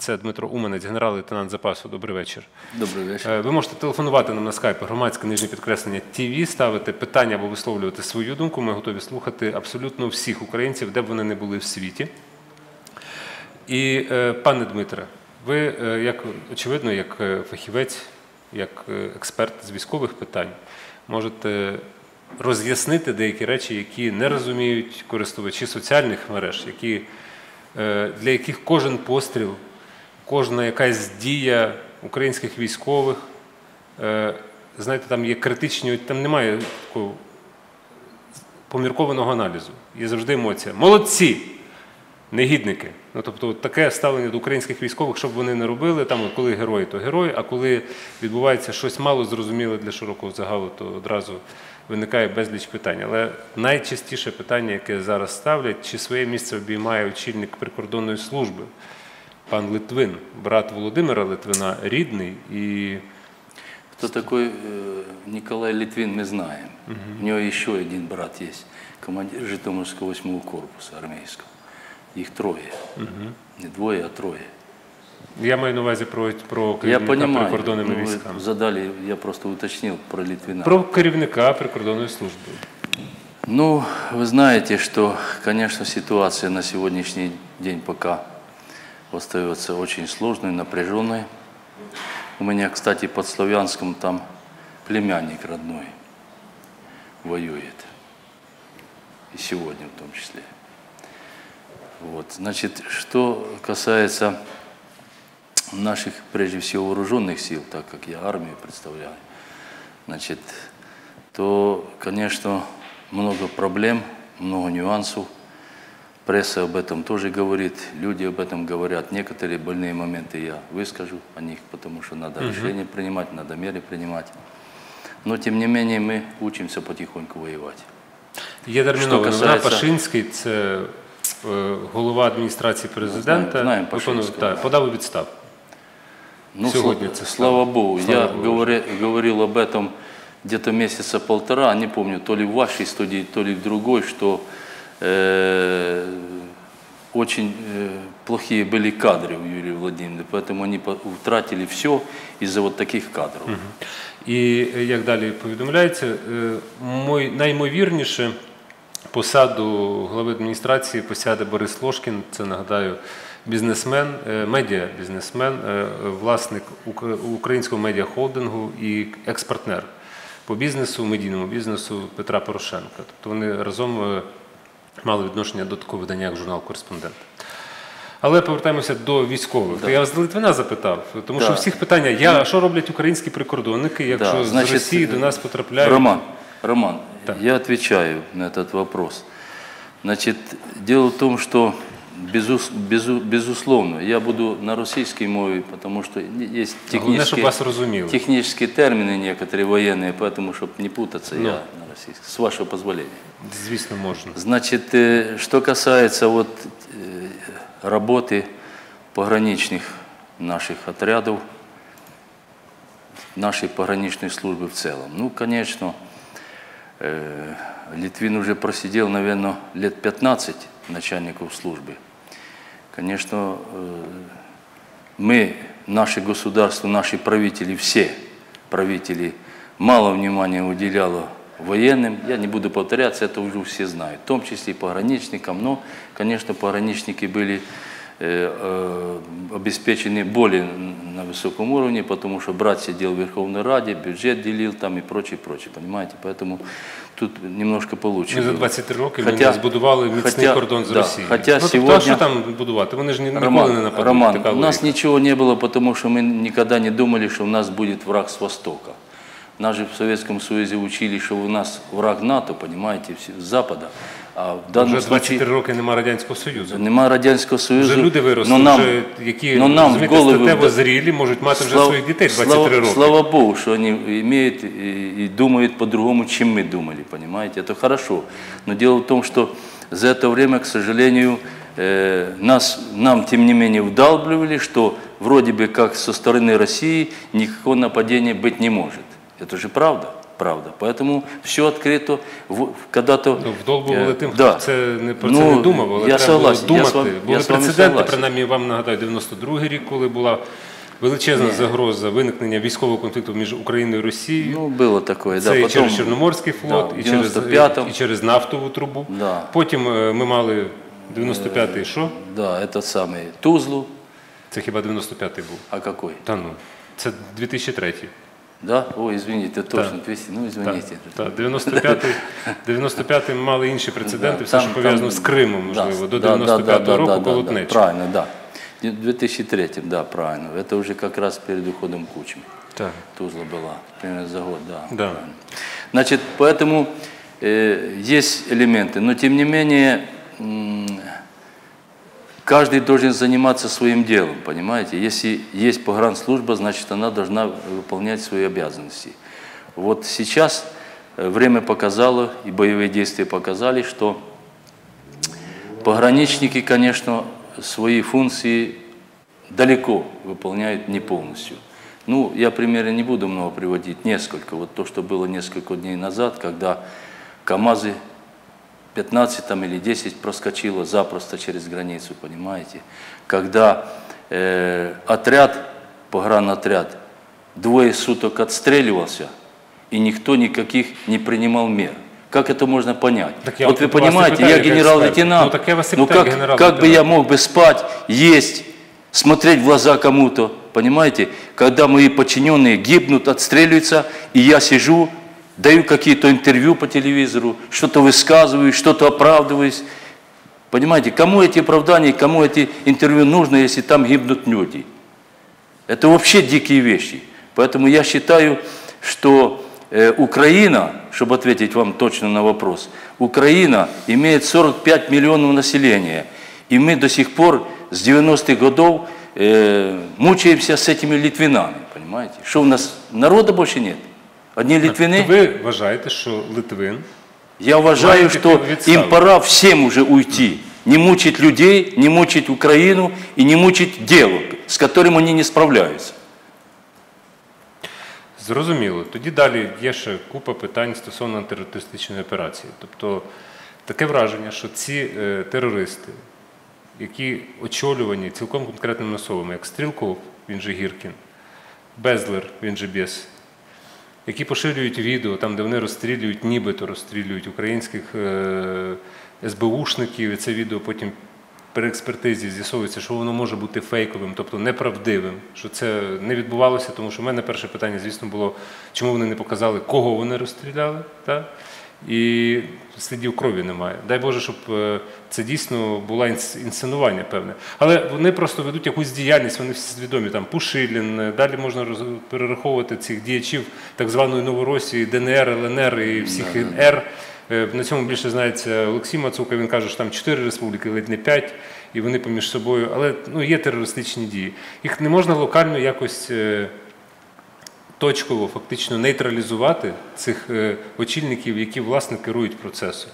Це Дмитро Уманець, генерал-лейтенант запасу. Добрий вечір. Добрий вечір. Е, Ви можете телефонувати нам на скайпі громадське нижнє підкреслення ТВ, ставити питання або висловлювати свою думку. Ми готові слухати абсолютно всіх українців, де б вони не були в світі. І, е, пане Дмитре, ви, е, як очевидно, як фахівець, як експерт з військових питань, можете роз'яснити деякі речі, які не розуміють користувачі соціальних мереж, які, для яких кожен постріл, кожна якась дія українських військових, е, знаєте, там є критичні, там немає такого поміркованого аналізу. Є завжди емоція. Молодці! Негідники. Ну, тобто, таке ставлення до українських військових, щоб вони не робили, там, коли герої, то герої, а коли відбувається щось мало зрозуміле для широкого загалу, то одразу виникає безліч питань. Але найчастіше питання, яке зараз ставлять, чи своє місце обіймає очільник прикордонної служби, пан Литвин, брат Володимира Литвина, рідний і Кто такой э, Николай Литвин, мы знаем. У него еще один брат есть, командир Житомирского 8 корпуса армейского. Их трое. Не двое, а трое. я маю на увазі про, про Я керівника понимаю, прикордонними ну, військами. вы задали, я просто уточнил про Литвина. Про керівника прикордонної служби. Ну, вы знаете, что, конечно, ситуация на сегодняшний день пока остается очень сложной, напряженной. У меня, кстати, под Славянском там племянник родной воюет. И сегодня в том числе. Вот. Значит, что касается наших, прежде всего, вооруженных сил, так как я армию представляю, значит, то, конечно, много проблем, много нюансов. Пресса об этом тоже говорит, люди об этом говорят. Некоторые больные моменты я выскажу о них, потому что надо решения принимать, надо меры принимать. Но, тем не менее, мы учимся потихоньку воевать. Є термінова Що новина. касається- Пашинський, це е, голова адміністрації президента, Знаємо- знаємо виконував- Пашинського, так, подав у відставку. Ну, Сегодня сла- это слава Богу, Слава я Богу. говори- говорил об этом где-то месяца полтора, не помню, то ли в вашей студии, то ли в другой, что э, очень э, плохие были кадры у Юрия Владимировны, поэтому они по- утратили все из-за вот таких кадров. І е, як далі повідомляється, е, мой, наймовірніше посаду глави адміністрації посяде Борис Лошкін, це нагадаю, бізнесмен, е, медіа-бізнесмен, е, власник ук- українського медіахолдингу і експартнер по бізнесу, медійному бізнесу Петра Порошенка. Тобто вони разом мали відношення до такого видання, як журнал Кореспондент. Але повертаємося до військових. Я вас з Литвина запитав, тому що Да. у всіх питання: я, що роблять українські прикордонники, якщо Да, з Росії до нас потрапляють? Роман, Роман, я відповідаю на этот вопрос. Значит, дело в том, что безус- безу- безусловно, я буду на российской мове, потому что есть технические, вас технические термины некоторые военные, поэтому, чтобы не путаться, Ну. я на российском, с вашего позволения. Звісно, можна. Значит, э, что касается вот э, работы пограничных наших отрядов, нашей пограничной службы в целом. Ну, конечно, э, Литвин уже просидел, наверное, лет 15 начальников службы. Конечно, э, мы, наше государство, наши правители, все правители, мало внимания уделяло военным. Я не буду повторяться, это уже все знают, в том числе и пограничникам. Но, конечно, пограничники были обеспечены более на высоком уровне, потому что брат сидел в Верховной Раде, бюджет делил там и прочее, прочее, понимаете? Поэтому тут немножко получше. Ми за было. 23 роки Хотя- ми збудували міцний хотя- кордон з да, Росією. хотя ну, тобто, а сьогодні- що там будувати? Вони ж ні- ніколи Роман, не нападуть. Роман, така у нас логіка. ничего не было, потому что мы никогда не думали, что у нас будет враг с востока. Нас же в Советском Союзе учили, что у нас враг НАТО, понимаете, все- с запада. А в данном Вже 23 случае роки немає Радянського Союзу. нема Радянського Союзу. Вже люди виросли, но нам, вже, які но нам в розумієте, голову статево вда- зрілі, можуть мати вже Слава- своїх дітей 23 слава, роки. Слава Богу, что они имеют и, и думают по-другому, чем мы думали, понимаете? Это хорошо. Но дело в том, что за это время, к сожалению, э, нас, нам, тем не менее, вдалбливали, что вроде бы как со стороны России никакого нападения быть не может. Это же правда. правда. Поэтому все открыто. В- Когда-то... Ну, вдолбували Е, тим, да. хто це не про це Ну, не думав, але я треба согласен, було я думати. з вами- Були я з вами прецеденти, согласен. принаймні вам нагадаю, 92-й рік, коли була величезна загроза виникнення військового конфлікту між Україною і Росією. Ну, было такое, Це да. і Потом, через Чорноморський флот, Да, в і, через, 95-му. і через нафтову трубу. Да. Потім е, ми мали 95-й, що? да, этот самый Тузлу. Це хіба 95-й був? А какой? Та ну, це 2003 Да? Ой, извините, точно, 200, ну извините. Так, 95-й, 95-й ми мали інші прецеденти, Да, все, там- що пов'язано там- з Кримом, да, можливо, до да, да, 95-го да, да, року да, да, колотнечі. Правильно, да. В 2003, да, правильно. Это уже как раз перед уходом Кучмы. Так. Тузла была, примерно за год, да. Да. правильно. Значит, поэтому э, есть элементы, но тем не менее м, каждый должен заниматься своим делом, понимаете? Если есть погранслужба, значит, она должна выполнять свои обязанности. Вот сейчас э, время показало, и боевые действия показали, что Пограничники, конечно, свои функции далеко выполняют не полностью. Ну, я примеры не буду много приводить, несколько. Вот то, что было несколько дней назад, когда КАМАЗы 15 там, или 10 проскочило запросто через границу, понимаете? Когда э, отряд, погранотряд, двое суток отстреливался, и никто никаких не принимал мер. Как это можно понять? Так я вот вы понимаете, я генерал-лейтенант. Ну, так я вас Ну, как, генерал-лейтенант. как бы я мог бы спать, есть, смотреть в глаза кому-то, понимаете? Когда мои подчиненные гибнут, отстреливаются, и я сижу, даю какие-то интервью по телевизору, что-то высказываю, что-то оправдываюсь. Понимаете, кому эти оправдания, кому эти интервью нужно, если там гибнут люди? Это вообще дикие вещи. Поэтому я считаю, что э, Украина, чтобы ответить вам точно на вопрос, Украина имеет 45 миллионов населения. И мы до сих пор с 90-х годов э, мучаемся с этими литвинами, понимаете? Что у нас народа больше нет? Одни литвины? Ви вважаєте, що Литвин Я уважаю, Знаете, что ты ведь им сам. пора всем уже уйти. Не мучить людей, не мучить Украину и не мучить дело, с которым они не справляются. Зрозуміло. Тоді далі є ще купа питань стосовно антитерористичної операції. Тобто таке враження, що ці е, терористи, які очолювані цілком конкретними особами, як Стрілков, він же Гіркін, Безлер, він же Бєс, які поширюють відео, там, де вони розстрілюють, нібито розстрілюють українських е, СБУшників, і це відео потім при експертизі з'ясовується, що воно може бути фейковим, тобто неправдивим, що це не відбувалося, тому що в мене перше питання, звісно, було, чому вони не показали, кого вони розстріляли, та? і слідів крові немає. Дай Боже, щоб е, це дійсно було інс- інсценування певне. Але вони просто ведуть якусь діяльність, вони всі свідомі, там Пушилін, е, далі можна перераховувати цих діячів так званої Новоросії, ДНР, ЛНР і всіх Р. Е, На цьому більше знається Олексій Мацука. Він каже, що там чотири республіки, ледь не п'ять, і вони поміж собою. Але ну, є терористичні дії. Їх не можна локально якось точково, фактично нейтралізувати цих е, очільників, які власне керують процесом,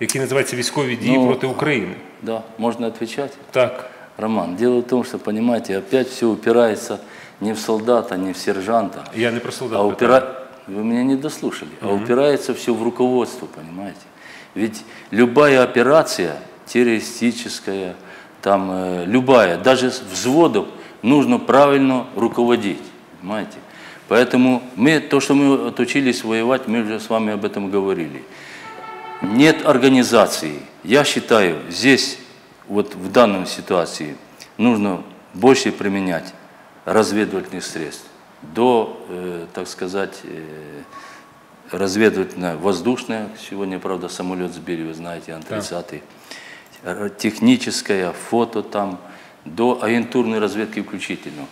які називаються військові дії Ну, проти України. Да, можно отвечать? Так. Роман, дело в том, что, понимаете, опять все упирается не в солдата, не в сержанта, Я не про солдат. а питаю. упира... Вы меня не дослушали. А упирается все в руководство, понимаете? Ведь любая операция террористическая, там э, любая, даже с взводом, нужно правильно руководить, понимаете? Поэтому мы, то, что мы отучились воевать, мы уже с вами об этом говорили. Нет организации. Я считаю, здесь, вот в данной ситуации, нужно больше применять разведывательных средств до, э, так сказать, э, разведывательно-воздушное. Сегодня, правда, самолет сбили, вы знаете, Ан-30. Р- Техническое, фото там, до агентурной разведки включительно.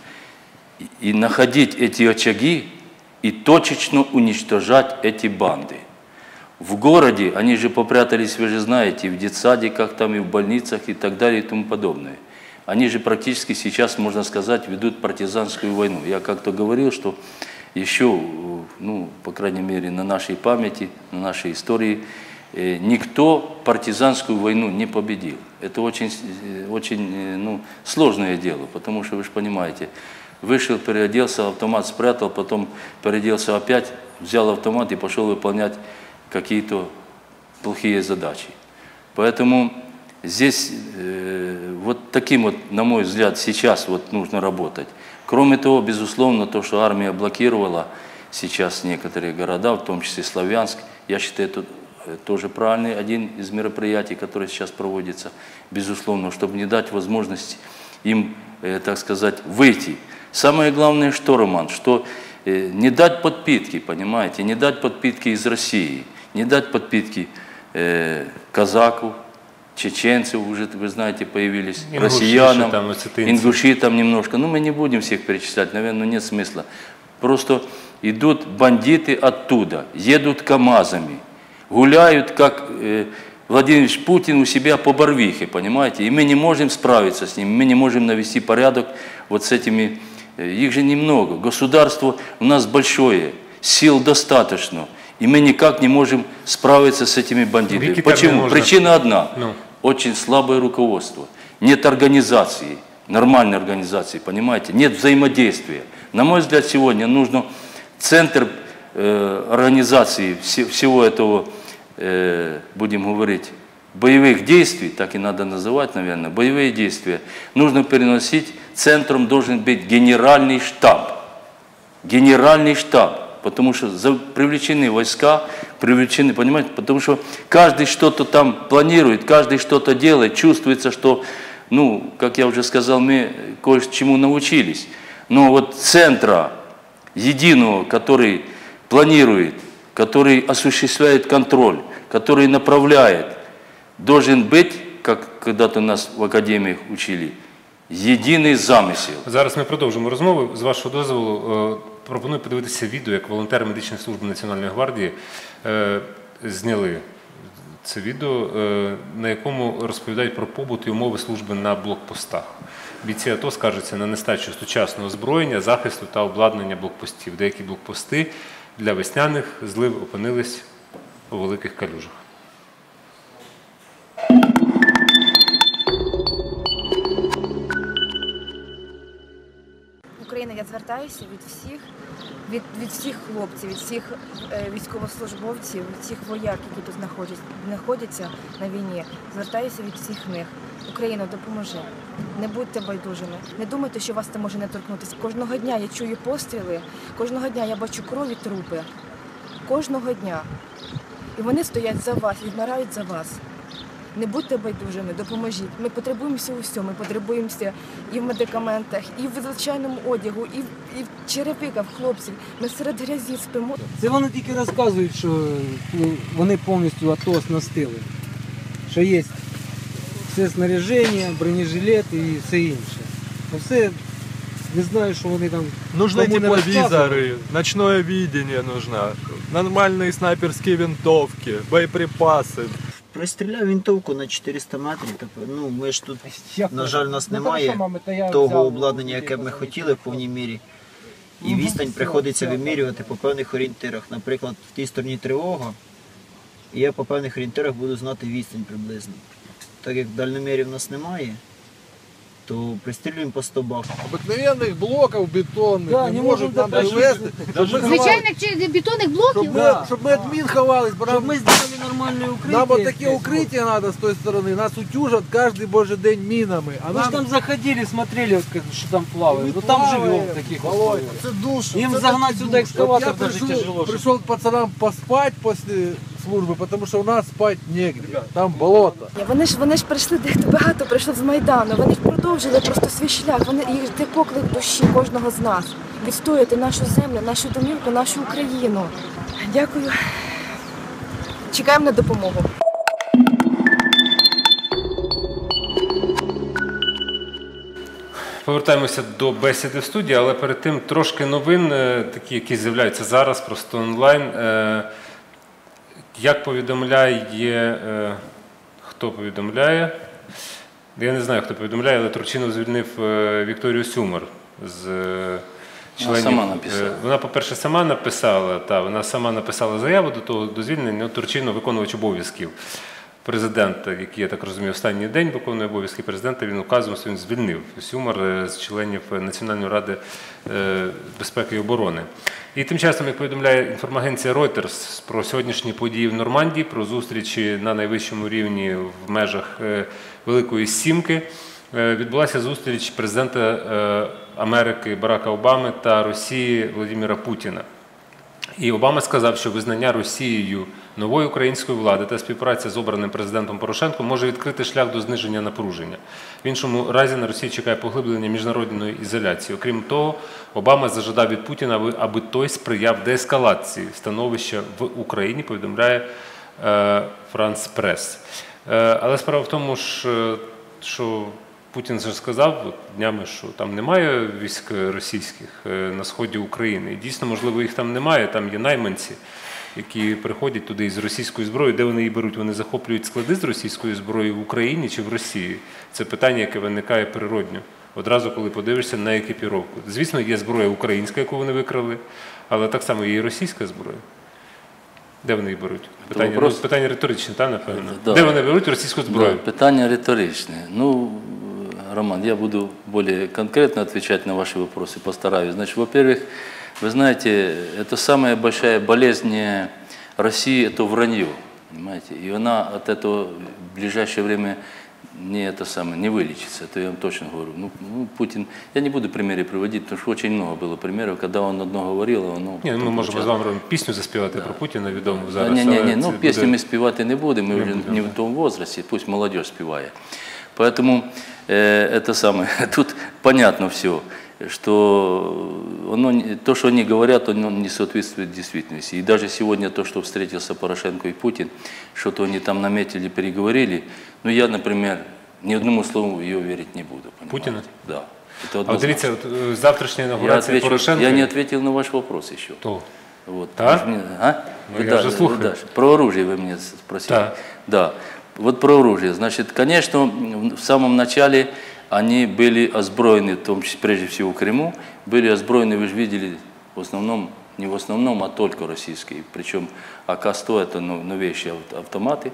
И- находить эти очаги и точечно уничтожать эти банды. В городе они же попрятались, вы же знаете, в детсадиках, там, и в больницах и так далее и тому подобное. Они же практически сейчас, можно сказать, ведут партизанскую войну. Я как-то говорил, что еще, ну, по крайней мере, на нашей памяти, на нашей истории, э, никто партизанскую войну не победил. Это очень, э, очень э, ну, сложное дело, потому что, вы же понимаете, вышел, переоделся, автомат спрятал, потом переоделся опять, взял автомат и пошел выполнять какие-то плохие задачи. Поэтому здесь э, вот таким вот, на мой взгляд, сейчас вот нужно работать. Кроме того, безусловно, то, что армия блокировала сейчас некоторые города, в том числе Славянск, я считаю, это э, тоже правильный один из мероприятий, который сейчас проводится, безусловно, чтобы не дать возможность им, э, так сказать, выйти. Самое главное, что, Роман, что э, не дать подпитки, понимаете, не дать подпитки из России, не дать подпитки э, казаку, чеченцев уже, вы знаете, появились, Ингуши россиянам, там, осетинцы. ингуши там немножко. Ну, мы не будем всех перечислять, наверное, нет смысла. Просто идут бандиты оттуда, едут КАМАЗами, гуляют, как э, Владимир Путин у себя по Барвихе, понимаете? И мы не можем справиться с ними, мы не можем навести порядок вот с этими, их же немного. Государство у нас большое, сил достаточно, и мы никак не можем справиться с этими бандитами. Вики, Почему? можно. Причина одна. Ну. Очень слабое руководство. Нет организации, нормальной организации, понимаете? Нет взаимодействия. На мой взгляд, сегодня нужно центр э, организации все- всего этого, э, будем говорить, боевых действий, так и надо называть, наверное, боевые действия, нужно переносить, центром должен быть генеральный штаб генеральный штаб, потому что за- привлечены войска, привлечены, понимаете, потому что каждый что-то там планирует, каждый что-то делает, чувствуется, что, ну, как я уже сказал, мы кое-чему научились. Но вот центра единого, который планирует, который осуществляет контроль, который направляет, должен быть, как когда-то нас в академиях учили, единый замысел. Зараз ми продовжимо розмову. З вашого дозволу е, пропоную подивитися відео, як волонтери медичної служби Національної гвардії е, зняли це відео, е, на якому розповідають про побут і умови служби на блокпостах. Бійці АТО скаржаться на нестачу сучасного озброєння, захисту та обладнання блокпостів. Деякі блокпости для весняних злив опинились у великих калюжах. Україна, я звертаюся від всіх, від, від всіх хлопців, від всіх е, військовослужбовців, від всіх вояк, які тут знаходяться, знаходяться на війні. Звертаюся від всіх них. Україна, допоможи. Не будьте байдужими. Не думайте, що вас це може не торкнутися. Кожного дня я чую постріли, кожного дня я бачу крові трупи. Кожного дня. І вони стоять за вас, відмирають за вас Не будьте байдужими, допоможіть. Ми потребуємося у всьому. Ми потребуємося і в медикаментах, і в звичайному одягу, і в, і в черепиках хлопців. Ми серед грязі спимо. Це вони тільки розказують, що ну, вони повністю АТО оснастили. Що є все снаряження, бронежилет і все інше. А все не знаю, що вони там. Нужны кому не розказували. тепловизоры, ночное видение нужно, нормальные снайперские винтовки, боеприпасы. Пристріляв винтовку на 400 метрів. Тобто, ну, ми ж тут, Як на жаль, у нас Ну, немає того обладнання, яке б ми ну, хотіли в повній мірі. І відстань приходиться вимірювати по певних орієнтирах. Наприклад, в тій стороні тривога, і я по певних орієнтирах буду знати відстань приблизно. Так як дальномірів в нас немає, то пристрілюємо по стовбах. Обыкновенных блоков бетонных Да, не, не может можем нам даже- привезти. даже- Щоб ми Звичайних чи бетонних блоків? Щоб ми, щоб ми від мін ховались, бо Щоб нам, ми зробили нормальне укриття. нам от таке якесь, укриття треба з тої сторони. Нас утюжать кожен божий день мінами. А Ми ж нам там заходили, смотрели, вот как- что там плавает. Ну там плаваем, живем в таких Володя. условиях. Им загнать сюда От экскаватор я даже пришел, тяжело. чтобы- пришел к пацанам поспать после службы, потому что у нас спать негде. Там болото. Вони ж вони ж прийшли дехто багато прийшло з майдану. Вони ж продовжили просто свій шлях. Вони їх це поклик душі кожного з нас. Відстояти нашу землю, нашу домівку, нашу Україну. Дякую. Чекаємо на допомогу. Повертаємося до бесіди в студії, але перед тим трошки новин, е, такі, які з'являються зараз, просто онлайн. Е, Як повідомляє, е, хто повідомляє? Я не знаю, хто повідомляє, але Турчинов звільнив е, Вікторію Сюмер з членів. членів. сама написала. Е, Вона, по-перше, сама написала, та, вона сама написала заяву до того до звільнення, ну, Турчинов виконувач обов'язків. Президента, який, я так розумію, останній день виконує обов'язки президента, він указом своїм звільнив Сюмар е, з членів Національної ради е, безпеки і оборони. І тим часом, як повідомляє інформагенція Reuters про сьогоднішні події в Нормандії, про зустрічі на найвищому рівні в межах е, Великої Сімки, е, відбулася зустріч президента е, Америки Барака Обами та Росії Володимира Путіна. І Обама сказав, що визнання Росією нової української влади та співпраця з обраним президентом Порошенко може відкрити шлях до зниження напруження. В іншому разі на Росії чекає поглиблення міжнародної ізоляції. Окрім того, Обама зажадав від Путіна, аби- той сприяв деескалації становища в Україні, повідомляє е, Франс Прес. Е, але справа в тому, е, що Путін же сказав днями, що там немає військ російських на сході України. Дійсно, можливо, їх там немає. Там є найманці, які приходять туди із російською зброєю. Де вони її беруть? Вони захоплюють склади з російською зброєю в Україні чи в Росії? Це питання, яке виникає природньо. Одразу, коли подивишся на екіпіровку. Звісно, є зброя українська, яку вони викрали, але так само є і російська зброя. Де вони її беруть? Питання, вопрос- ну, питання риторичне, та, напевно. Да. Де вони беруть російську зброю? Да, питание риторичное. Ну, Роман, я буду более конкретно отвечать на ваши вопросы, постараюсь. Значит, во-первых, вы знаете, это самая большая болезнь России – это вранье, понимаете? И она от этого в ближайшее время не это самое, не вылечится, это я вам точно говорю. Ну, ну, Путин, я не буду примеры приводить, потому что очень много было примеров, когда он одно говорил, а оно Ні, ну, ми потом можемо з получалось. вами пісню заспівати про Путіна відому Да, зараз. ні, ні, але ні, це ну буде- пісні ми співати не будемо, ми вже будемо, не в тому возрасті, пусть молодежь співає. Поэтому э, это самое, тут понятно все, что оно, не- то, что они говорят, оно не соответствует действительности. И даже сегодня то, что встретился Порошенко и Путин, что-то они там наметили, переговорили, ну я, например, ни одному слову ее верить не буду. понимаете? Путина? Да. Это А от однозначно. дивіться, от, е, завтрашня я, інаугурація отвечу- Порошенка. я не ответил на ваш вопрос еще. То. Вот. Да? Вы ж мне- а? Ну, Вы я да- же вы слухаю. дальше. Про оружие вы меня спросили. Да. Да. Вот про оружие. Значит, конечно, м, в самом начале они были озброены, в том числе, прежде всего в Крыму, были озброены, вы же видели, в основном, не в основном, а только российские. Причем АК-100 это ну, новейшие ав- автоматы,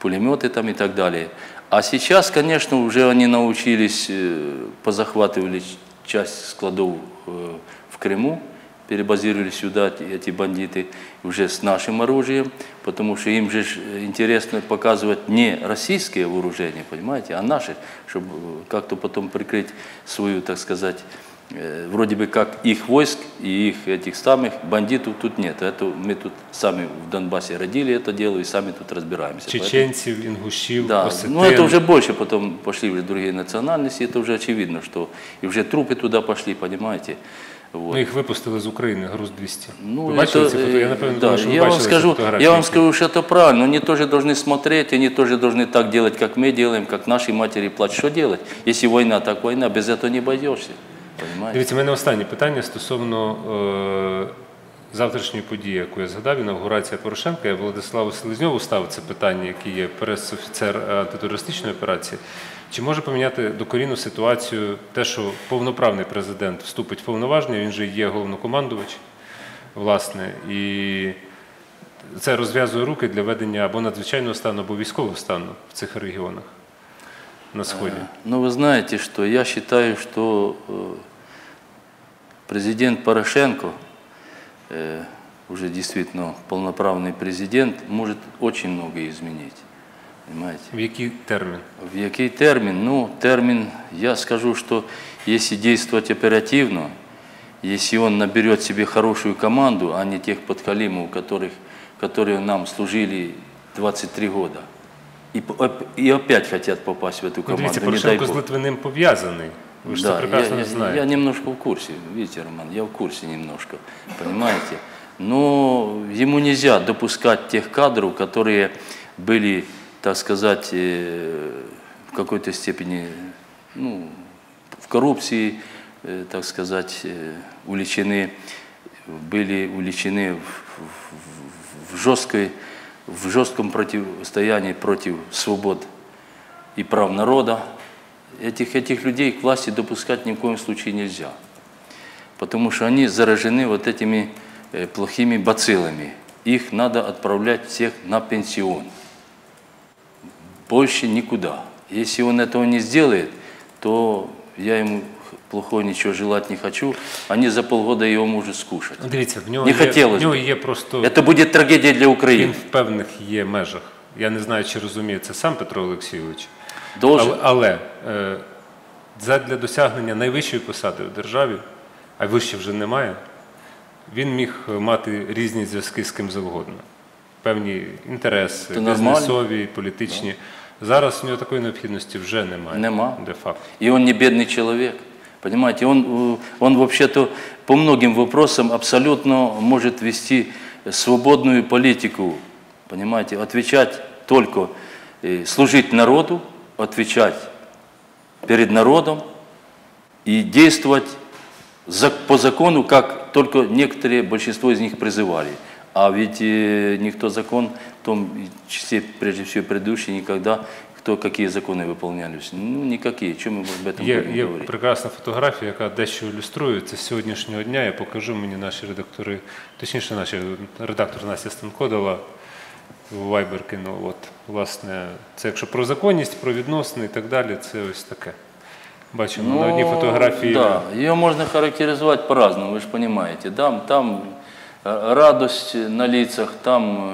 пулеметы там и так далее. А сейчас, конечно, уже они научились, э, позахватывали часть складов э, в Крыму, перебазировали сюда эти- эти бандиты уже с нашим оружием, потому что им же ж, э, интересно показывать не российские вооружения, понимаете, а наши, чтобы э, как-то потом прикрыть свою, так сказать, э, вроде бы как их войск и их этих самых бандитов тут нет. Это мы тут сами в Донбассе родили это дело и сами тут разбираемся. Поэтому- Чеченців, інгушів, да, осетин. ну это уже больше потом пошли уже другие национальности, это уже очевидно, что и уже трупы туда пошли, понимаете. Вот. Ну, їх випустили з України, груз 200. Ну, ви бачили это, ці фото? э, Я напевно да, думаю, що ви я вам бачили ці скажу, фотографії. я вам скажу, что это правильно. Они тоже должны смотреть, они тоже должны так делать, как мы делаем, как наши матери плачут. Что делать? Если война, так война, без этого не обойдешься. Понимаете? Дивіться, в мене останнє питання стосовно е, завтрашньої події, яку я згадав, інаугурація Порошенка. Я Владиславу Селезньову ставив це питання, який є прес-офіцер е, антитерористичної операції. Чи може поміняти докорінну ситуацію те, що повноправний президент вступить в повноваження, він же є головнокомандувач, власне, і це розв'язує руки для ведення або надзвичайного стану, або військового стану в цих регіонах на Сході? Ну, вы знаете, что я считаю, что э, президент Порошенко, э, уже действительно полноправный президент, может очень многое изменить. Понимаете? В який термін? В який термин? Ну, термин, я скажу, что если действовать оперативно, если он наберет себе хорошую команду, а не тех подхалимов, которых, которые нам служили 23 года, и, и опять хотят попасть в эту Ну, команду, дивіться, не дай Порошенко з. Литвиним пов'язаний. Ви ж це Да, прекрасно я, не я- я немножко в курсе, видите, Роман, я в курсе немножко, понимаете. Но ему нельзя допускать тех кадров, которые были, так сказать, э, в какой-то степени ну, в коррупции, э, так сказать, э, увлечены, были увлечены в, в- в жесткой, в жестком противостоянии против свобод и прав народа Этих, этих людей к власти допускать ни в коем случае нельзя. Потому что они заражены вот этими э, плохими бациллами. Их надо отправлять всех на пенсион. больше никуда. Если он этого не сделает, то я ему плохого ничего желать не хочу. Они за полгода его могут скушать. Дивіться, в нього, Не є, хотілося в нього б. є просто Это будет трагедия для він Украины. в певних є межах. Я не знаю, чи розуміє це сам Петро Олексійович. Должен. Але, але е, задля досягнення найвищої посади в державі, а вище вже немає, він міг мати різні зв'язки з ким завгодно. Певні інтереси, Це нормально. бізнесові, політичні. Зараз у нього такої необхідності вже немає. Нема. Де-факто. И он не бедный человек. Понимаете, он, э, он вообще-то по многим вопросам абсолютно может вести свободную политику. Понимаете, отвечать только, э, служить народу, отвечать перед народом и действовать за- по закону, как только некоторые, большинство из них призывали. А ведь э, никто закон, в том числе, прежде всего, предыдущий, никогда, кто какие законы выполнялись. Ну, никакие. Чем мы об этом Є, будем є говорить? прекрасна фотографія, яка дещо ілюструє це з сьогоднішнього дня. Я покажу мені наші редактори, точніше, наші редактор Настя Станко дала в Viber кинула. От, власне, це якщо про законність, про відносини і так далі, це ось таке. Бачимо на одній фотографії. Ну, Да, ее можно характеризовать по-разному, вы же понимаете. Там, там э, радость на лицах, там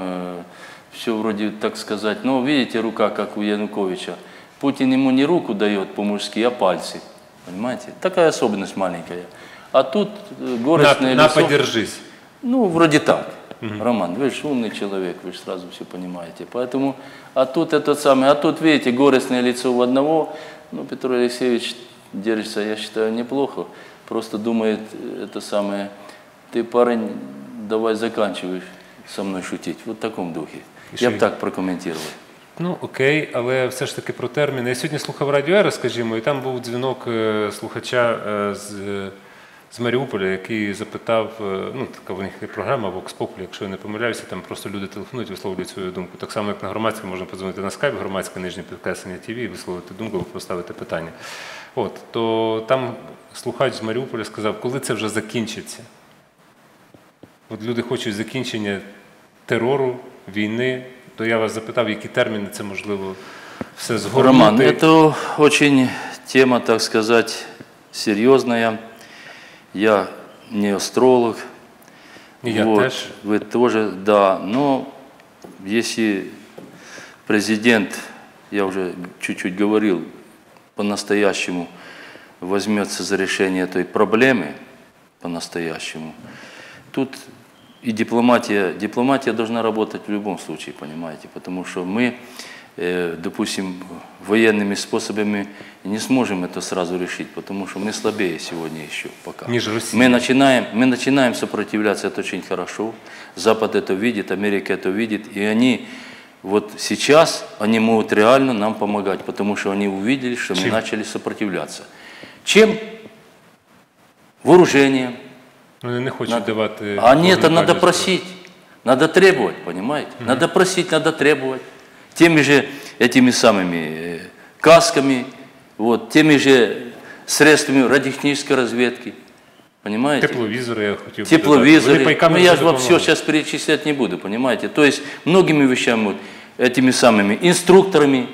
все вроде, так сказать, ну, видите, рука, как у Януковича. Путин ему не руку дает по-мужски, а пальцы. Понимаете? Такая особенность маленькая. А тут э, На, горестное на лицо. подержись. Ну, вроде так. Роман, вы же умный человек, вы же сразу все понимаете. Поэтому, а тут этот самый, а тут, видите, горестное лицо у одного, ну, Петр Алексеевич держится, я считаю, неплохо. Просто думает, э, это самое, ты, парень, давай заканчивай со мной шутить. Вот в таком духе. И Я что бы и- так прокомментировал. Ну окей, але все ж таки про терміни. Я сьогодні слухав радіо Ера, скажімо, і там був дзвінок е, слухача е, з, з Маріуполя, який запитав, е, ну така в них програма Vox якщо я не помиляюся, там просто люди телефонують, висловлюють свою думку. Так само, як на громадське, можна подзвонити на скайп, громадське нижнє підкреслення ТВ висловити думку поставити питання. От, то там слухач з Маріуполя сказав, коли це вже закінчиться. От люди хочуть закінчення терору, війни, то я вас запитав, які терміни це можливо все згорнути. Роман, это очень тема, так сказать, серьезная. Я не астролог, І я вот, теж. Вы тоже, да. Но если президент, я уже чуть-чуть говорил, по-настоящему возьмется за решение этой проблемы, по-настоящему, тут и дипломатия, дипломатия должна работать в любом случае, понимаете, потому что мы, допустим, военными способами не сможем это сразу решить, потому что мы слабее сегодня еще пока. Мы начинаем, мы начинаем сопротивляться, это очень хорошо. Запад это видит, Америка это видит, и они вот сейчас, они могут реально нам помогать, потому что они увидели, что мы Чем? начали сопротивляться. Чем? Вооружением. Вони не хочуть Надо- давати. А нет, это надо просить, надо требовать, понимаете? Надо просить, надо требовать. Теми же этими самыми э, касками, вот, теми же средствами радиотехнической разведки. Понимаете? Тепловізори я додати. Тепловизоры. Ну, я же вам все сейчас перечислять не буду, понимаете? То есть многими вещами, вот, этими самыми инструкторами,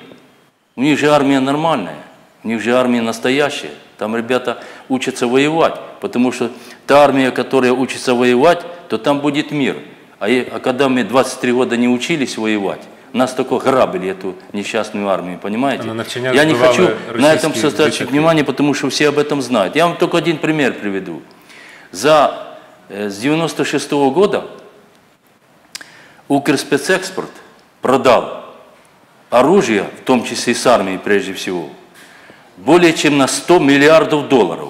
у них же армия нормальная, у них же армия настоящая. Там ребята учатся воевать, потому что та армия, которая учится воевать, то там будет мир. А, а когда мы 23 года не учились воевать, нас только грабили эту несчастную армию, понимаете? Я не хочу на этом сосредоточить внимание, потому что все об этом знают. Я вам только один пример приведу. За, э, с 96 года Укрспецэкспорт продал оружие, в том числе и с армией прежде всего, более чем на 100 миллиардов долларов.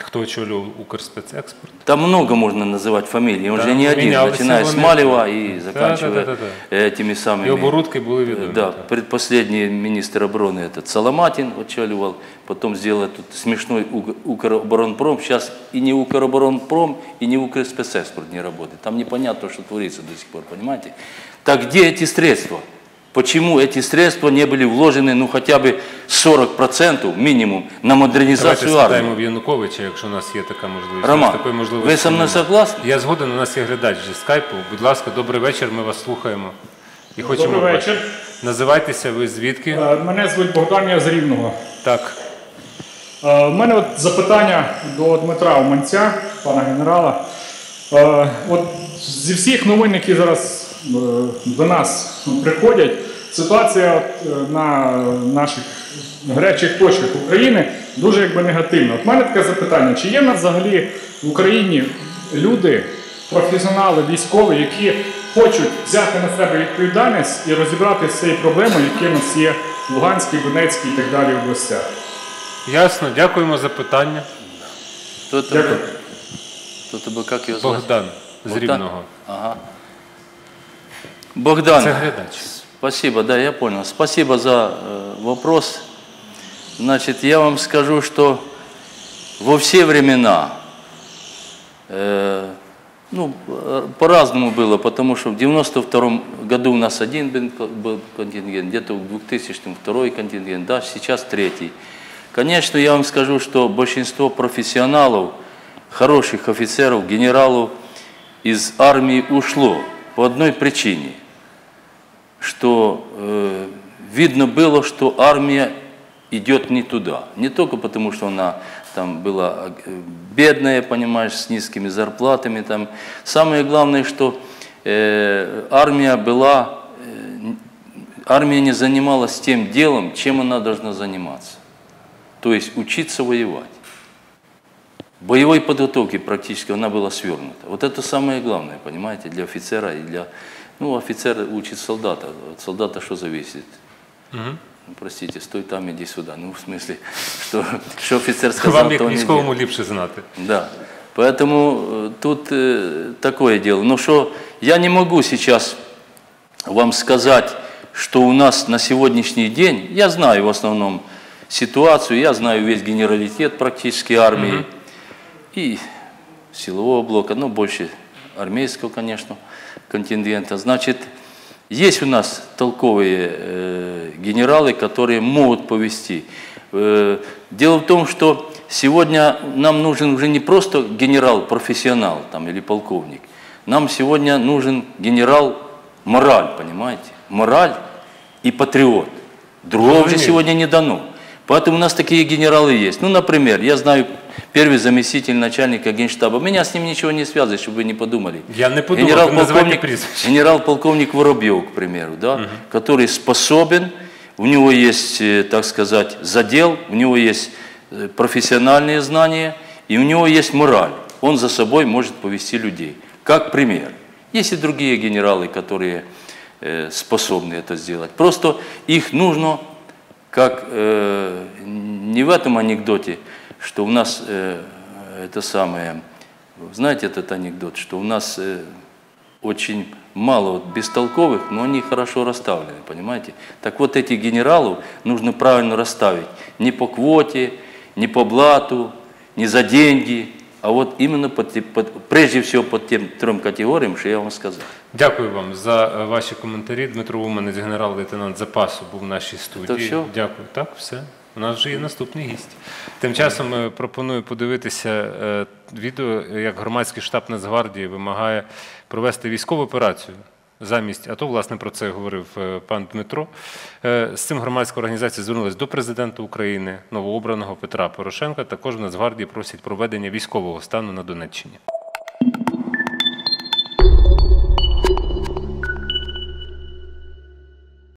Хто очолював Укрспецекспорт? Там много можно называть фамилий, он Да, же не один, менялись начиная с вони. Малева и Да, заканчивая да, да, да, да. этими самыми... І оборудки були відомі. Э, Да, так. предпоследний министр обороны этот Соломатин очаливал, потом сделал тут смешной Ук- Укроборонпром, сейчас и не Укроборонпром, и не Укрспецэкспорт не работает. Там непонятно, что творится до сих пор, понимаете? Так где эти средства? Почему эти средства не были вложены, ну хотя бы 40% минимум на Давайте модернизацию спитаємо армии? в Януковича, якщо у нас є така можливість. Роман, У нас такої можливості ви зі мною немає. согласні? Я згоден, у нас є глядач зі скайпу. Будь ласка, добрий вечір, ми вас слухаємо. І хочемо Добрий бачити. вечір. Називайтеся ви звідки? Е, Мене звуть Богдан, я з Рівного. Так. Е, У мене от запитання до Дмитра Уманця, пана генерала. Е, От зі всіх новин, які зараз е, до нас приходять, ситуація от, е, на наших гарячих точках України дуже якби негативна. От в мене таке запитання: чи є в нас взагалі в Україні люди, професіонали, військові, які хочуть взяти на себе відповідальність і розібратися з цією проблемою, які в нас є в Луганській, Донецькій і так далі областях? Ясно, дякуємо за питання. Кто это Дякую. был? Кто это был, как его звать? Богдан з Богдан? Рівного. Ага. Богдан, спасибо, да, я понял. Спасибо за э, вопрос. Значит, я вам скажу, что во все времена, э, ну, э, по-разному было, потому что в 92 году у нас один был был контингент, где-то в 2000 второй контингент, да, сейчас третий. Конечно, я вам скажу, что большинство профессионалов, хороших офицеров, генералов из армии ушло по одной причине, что э, видно было, что армия идет не туда. Не только потому, что она там была э, бедная, понимаешь, с низкими зарплатами. Там. Самое главное, что э, армия была, э, армия не занималась тем делом, чем она должна заниматься. То есть учиться воевать. Боевой подготовки практически она была свернута. Вот это самое главное, понимаете, для офицера и для... Ну, офицер учит солдата. От солдата что зависит? Ну, простите, стой там, иди сюда. Ну, в смысле, что, что офицер сказал, Вам як то військовому ліпше знати. да. Поэтому э, тут э, такое дело. Но что я не могу сейчас вам сказать, что у нас на сегодняшний день, я знаю в основном ситуацию, я знаю весь генералитет практически армии и силового блока, но больше армейского, конечно, контингента. Значит, есть у нас толковые э, генералы, которые могут повести. Э, дело в том, что сегодня нам нужен уже не просто генерал-профессионал там, или полковник. Нам сегодня нужен генерал-мораль, понимаете? Мораль и патриот. Другого же сегодня не дано. Поэтому у нас такие генералы есть. Ну, например, я знаю первый заместитель начальника генштаба. Меня с ним ничего не связывает, чтобы вы не подумали. Я не називайте Генерал-полковник, генерал-полковник Воробьев, к примеру, да, который способен, у него есть, э, так сказать, задел, у него есть э, профессиональные знания, и у него есть мораль. Он за собой может повести людей. Как пример. Есть и другие генералы, которые э, способны это сделать. Просто их нужно, как э, не в этом анекдоте, что у нас э, это самое, знаете этот анекдот, что у нас э, очень мало вот бестолковых, но они хорошо расставлены, понимаете? Так вот этих генералов нужно правильно расставить. Не по квоте, не по блату, не за деньги, а вот именно под, те- под- прежде всего под тем трем категориям, что я вам сказал. Дякую вам за е, ваші коментарі. Дмитро Уманець, генерал-лейтенант запасу, був в нашій студії. все? Дякую. Так, все. У нас вже є наступний гість. Тим часом е, пропоную подивитися е, відео, як громадський штаб Нацгвардії вимагає провести військову операцію. Замість АТО, власне, про це говорив е, пан Дмитро. З цим громадська організація звернулася до президента України, новообраного Петра Порошенка. Також в Нацгвардії просять проведення військового стану на Донеччині.